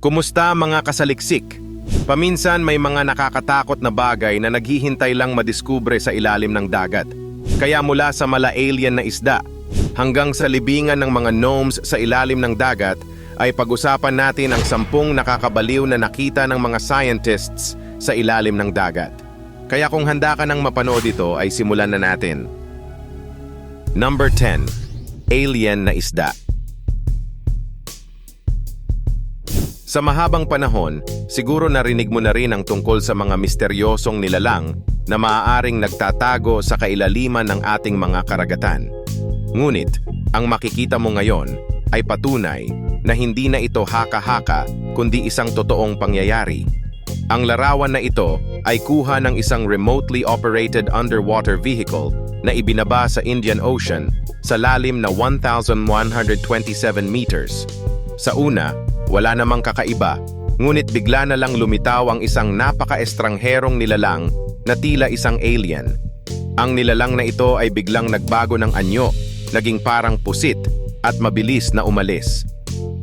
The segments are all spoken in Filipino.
Kumusta mga kasaliksik? Paminsan may mga nakakatakot na bagay na naghihintay lang madiskubre sa ilalim ng dagat. Kaya mula sa mala alien na isda hanggang sa libingan ng mga gnomes sa ilalim ng dagat ay pag-usapan natin ang sampung nakakabaliw na nakita ng mga scientists sa ilalim ng dagat. Kaya kung handa ka nang mapanood ito ay simulan na natin. Number 10. Alien na isda. Sa mahabang panahon, siguro narinig mo na rin ang tungkol sa mga misteryosong nilalang na maaaring nagtatago sa kailaliman ng ating mga karagatan. Ngunit, ang makikita mo ngayon ay patunay na hindi na ito haka-haka kundi isang totoong pangyayari. Ang larawan na ito ay kuha ng isang remotely operated underwater vehicle na ibinaba sa Indian Ocean sa lalim na 1,127 meters. Sa una, wala namang kakaiba, ngunit bigla na lang lumitaw ang isang napaka-estrangherong nilalang na tila isang alien. Ang nilalang na ito ay biglang nagbago ng anyo, naging parang pusit at mabilis na umalis.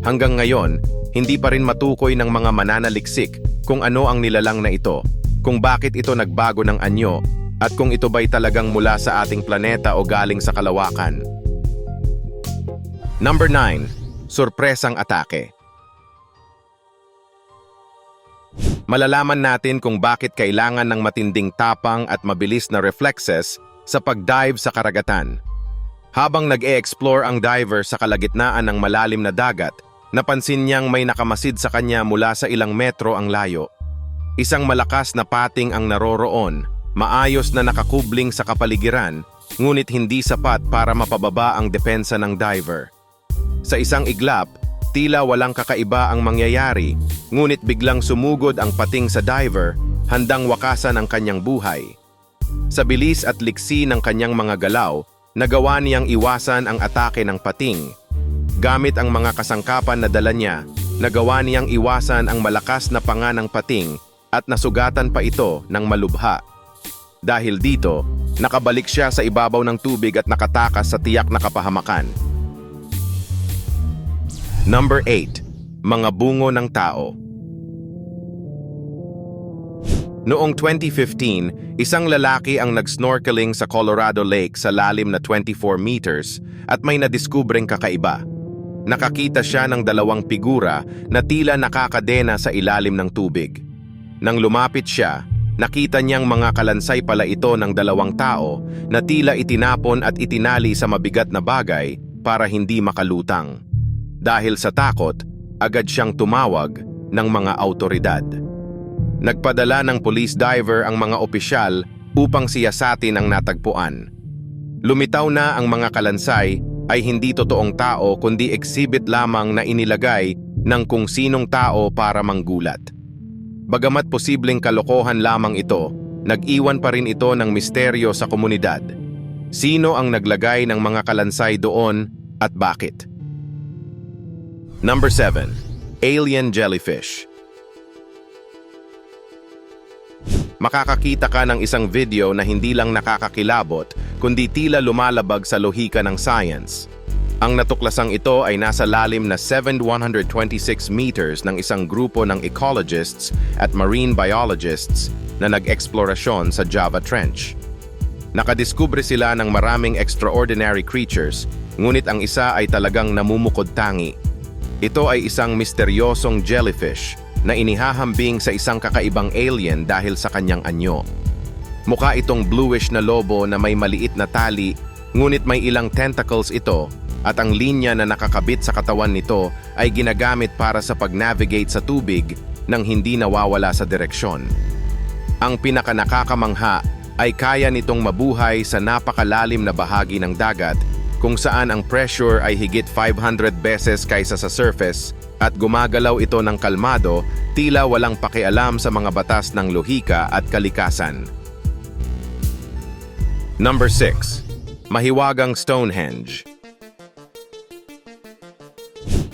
Hanggang ngayon, hindi pa rin matukoy ng mga mananaliksik kung ano ang nilalang na ito, kung bakit ito nagbago ng anyo, at kung ito ba'y talagang mula sa ating planeta o galing sa kalawakan. Number 9. Surpresang atake. Malalaman natin kung bakit kailangan ng matinding tapang at mabilis na reflexes sa pagdive sa karagatan. Habang nag-e-explore ang diver sa kalagitnaan ng malalim na dagat, napansin niyang may nakamasid sa kanya mula sa ilang metro ang layo. Isang malakas na pating ang naroroon, maayos na nakakubling sa kapaligiran, ngunit hindi sapat para mapababa ang depensa ng diver. Sa isang iglap, tila walang kakaiba ang mangyayari, ngunit biglang sumugod ang pating sa diver, handang wakasan ang kanyang buhay. Sa bilis at liksi ng kanyang mga galaw, nagawa niyang iwasan ang atake ng pating. Gamit ang mga kasangkapan na dala niya, nagawa niyang iwasan ang malakas na panga ng pating at nasugatan pa ito ng malubha. Dahil dito, nakabalik siya sa ibabaw ng tubig at nakatakas sa tiyak na kapahamakan. Number 8. Mga bungo ng tao. Noong 2015, isang lalaki ang nag-snorkeling sa Colorado Lake sa lalim na 24 meters at may nadiskubreng kakaiba. Nakakita siya ng dalawang figura na tila nakakadena sa ilalim ng tubig. Nang lumapit siya, nakita niyang mga kalansay pala ito ng dalawang tao na tila itinapon at itinali sa mabigat na bagay para hindi makalutang. Dahil sa takot, agad siyang tumawag ng mga autoridad. Nagpadala ng police diver ang mga opisyal upang siyasatin ang natagpuan. Lumitaw na ang mga kalansay ay hindi totoong tao kundi exhibit lamang na inilagay ng kung sinong tao para manggulat. Bagamat posibleng kalokohan lamang ito, nag-iwan pa rin ito ng misteryo sa komunidad. Sino ang naglagay ng mga kalansay doon at bakit? Number 7. Alien Jellyfish Makakakita ka ng isang video na hindi lang nakakakilabot, kundi tila lumalabag sa lohika ng science. Ang natuklasang ito ay nasa lalim na 7,126 meters ng isang grupo ng ecologists at marine biologists na nag-eksplorasyon sa Java Trench. Nakadiskubre sila ng maraming extraordinary creatures, ngunit ang isa ay talagang namumukod tangi. Ito ay isang misteryosong jellyfish na inihahambing sa isang kakaibang alien dahil sa kanyang anyo. Mukha itong bluish na lobo na may maliit na tali, ngunit may ilang tentacles ito at ang linya na nakakabit sa katawan nito ay ginagamit para sa pag-navigate sa tubig nang hindi nawawala sa direksyon. Ang pinakanakakamangha ay kaya nitong mabuhay sa napakalalim na bahagi ng dagat kung saan ang pressure ay higit 500 beses kaysa sa surface at gumagalaw ito ng kalmado tila walang pakialam sa mga batas ng lohika at kalikasan. Number 6. Mahiwagang Stonehenge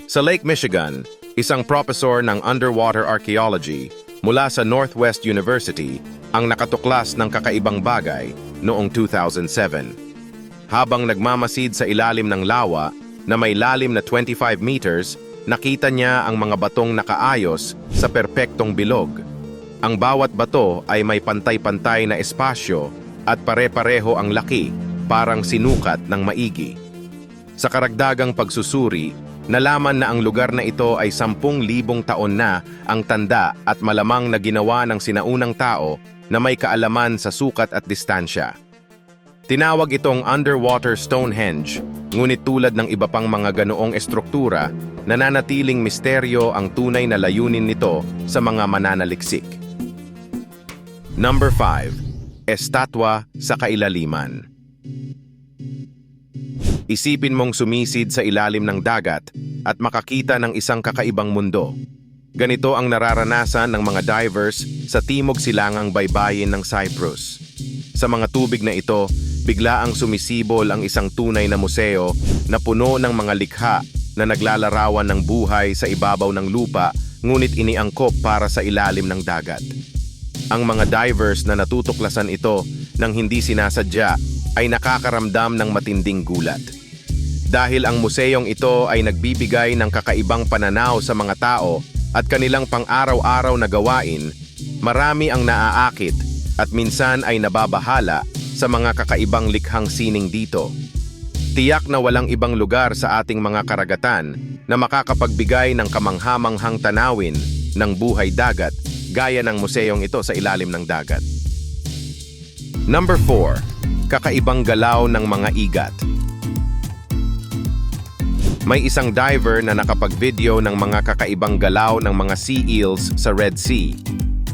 Sa Lake Michigan, isang professor ng underwater archaeology mula sa Northwest University ang nakatuklas ng kakaibang bagay noong 2007. Habang nagmamasid sa ilalim ng lawa na may lalim na 25 meters, nakita niya ang mga batong nakaayos sa perpektong bilog. Ang bawat bato ay may pantay-pantay na espasyo at pare-pareho ang laki, parang sinukat ng maigi. Sa karagdagang pagsusuri, nalaman na ang lugar na ito ay 10,000 taon na ang tanda at malamang na ginawa ng sinaunang tao na may kaalaman sa sukat at distansya. Tinawag itong underwater Stonehenge, ngunit tulad ng iba pang mga ganoong estruktura, nananatiling misteryo ang tunay na layunin nito sa mga mananaliksik. Number 5. Estatwa sa kailaliman. Isipin mong sumisid sa ilalim ng dagat at makakita ng isang kakaibang mundo. Ganito ang nararanasan ng mga divers sa timog silangang baybayin ng Cyprus. Sa mga tubig na ito, bigla ang sumisibol ang isang tunay na museo na puno ng mga likha na naglalarawan ng buhay sa ibabaw ng lupa ngunit iniangkop para sa ilalim ng dagat. Ang mga divers na natutuklasan ito nang hindi sinasadya ay nakakaramdam ng matinding gulat. Dahil ang museyong ito ay nagbibigay ng kakaibang pananaw sa mga tao at kanilang pang-araw-araw na gawain, marami ang naaakit at minsan ay nababahala sa mga kakaibang likhang sining dito. Tiyak na walang ibang lugar sa ating mga karagatan na makakapagbigay ng kamanghamanghang tanawin ng buhay dagat gaya ng museyong ito sa ilalim ng dagat. Number 4. Kakaibang galaw ng mga igat. May isang diver na nakapag-video ng mga kakaibang galaw ng mga sea eels sa Red Sea.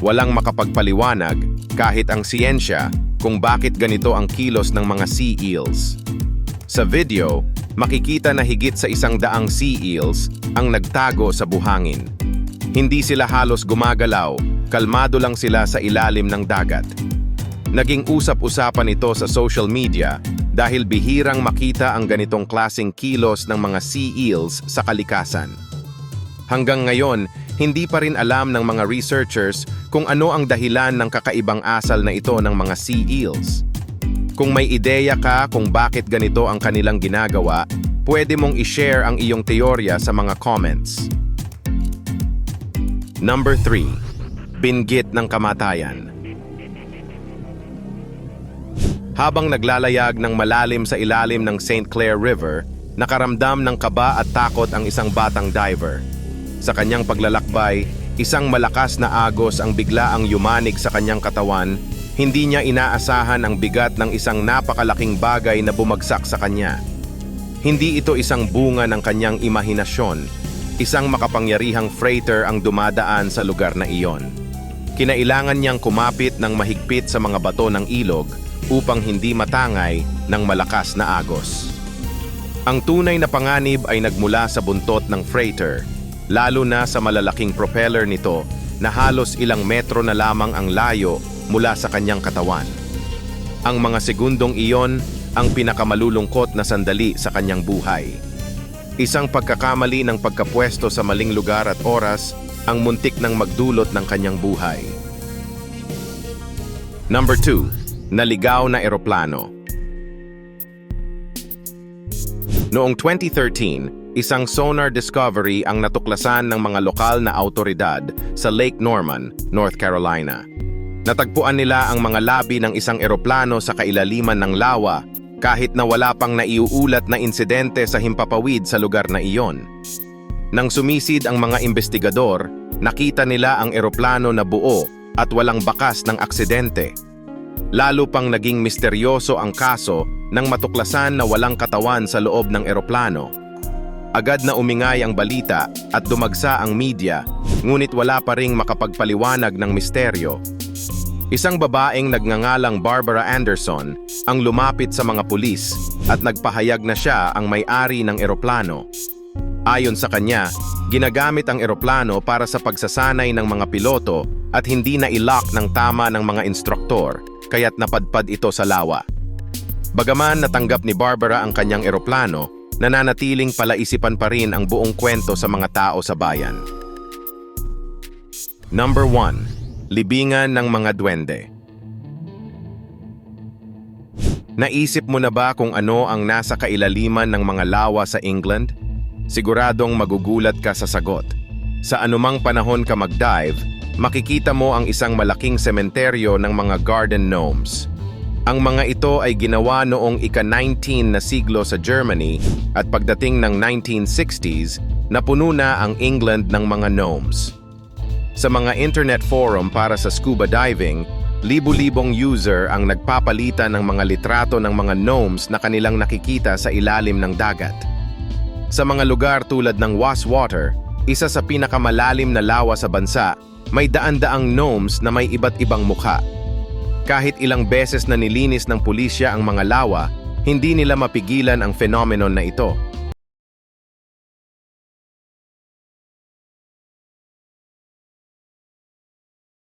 Walang makapagpaliwanag kahit ang siyensya kung bakit ganito ang kilos ng mga sea eels. Sa video, makikita na higit sa isang daang sea eels ang nagtago sa buhangin. Hindi sila halos gumagalaw, kalmado lang sila sa ilalim ng dagat. Naging usap-usapan ito sa social media dahil bihirang makita ang ganitong klasing kilos ng mga sea eels sa kalikasan. Hanggang ngayon, hindi pa rin alam ng mga researchers kung ano ang dahilan ng kakaibang asal na ito ng mga sea eels. Kung may ideya ka kung bakit ganito ang kanilang ginagawa, pwede mong i-share ang iyong teorya sa mga comments. Number 3. Binggit ng kamatayan. Habang naglalayag ng malalim sa ilalim ng St. Clair River, nakaramdam ng kaba at takot ang isang batang diver. Sa kanyang paglalakbay, isang malakas na agos ang bigla ang yumanig sa kanyang katawan, hindi niya inaasahan ang bigat ng isang napakalaking bagay na bumagsak sa kanya. Hindi ito isang bunga ng kanyang imahinasyon, isang makapangyarihang freighter ang dumadaan sa lugar na iyon. Kinailangan niyang kumapit ng mahigpit sa mga bato ng ilog upang hindi matangay ng malakas na agos. Ang tunay na panganib ay nagmula sa buntot ng freighter, lalo na sa malalaking propeller nito na halos ilang metro na lamang ang layo mula sa kanyang katawan. Ang mga segundong iyon ang pinakamalulungkot na sandali sa kanyang buhay. Isang pagkakamali ng pagkapwesto sa maling lugar at oras ang muntik ng magdulot ng kanyang buhay. Number 2. Naligaw na eroplano. Noong 2013, isang sonar discovery ang natuklasan ng mga lokal na autoridad sa Lake Norman, North Carolina. Natagpuan nila ang mga labi ng isang eroplano sa kailaliman ng lawa kahit na wala pang naiuulat na insidente sa himpapawid sa lugar na iyon. Nang sumisid ang mga investigador, nakita nila ang eroplano na buo at walang bakas ng aksidente. Lalo pang naging misteryoso ang kaso nang matuklasan na walang katawan sa loob ng eroplano. Agad na umingay ang balita at dumagsa ang media, ngunit wala pa ring makapagpaliwanag ng misteryo. Isang babaeng nagngangalang Barbara Anderson ang lumapit sa mga pulis at nagpahayag na siya ang may-ari ng eroplano. Ayon sa kanya, ginagamit ang eroplano para sa pagsasanay ng mga piloto at hindi na ilock ng tama ng mga instruktor, kaya't napadpad ito sa lawa. Bagaman natanggap ni Barbara ang kanyang eroplano, nananatiling palaisipan pa rin ang buong kwento sa mga tao sa bayan. Number 1. Libingan ng mga duwende. Naisip mo na ba kung ano ang nasa kailaliman ng mga lawa sa England? Siguradong magugulat ka sa sagot. Sa anumang panahon ka mag-dive, makikita mo ang isang malaking sementeryo ng mga garden gnomes. Ang mga ito ay ginawa noong ika-19 na siglo sa Germany at pagdating ng 1960s, napuno na ang England ng mga gnomes. Sa mga internet forum para sa scuba diving, libu-libong user ang nagpapalitan ng mga litrato ng mga gnomes na kanilang nakikita sa ilalim ng dagat. Sa mga lugar tulad ng Water, isa sa pinakamalalim na lawa sa bansa, may daan-daang gnomes na may iba't ibang mukha. Kahit ilang beses na nilinis ng pulisya ang mga lawa, hindi nila mapigilan ang phenomenon na ito.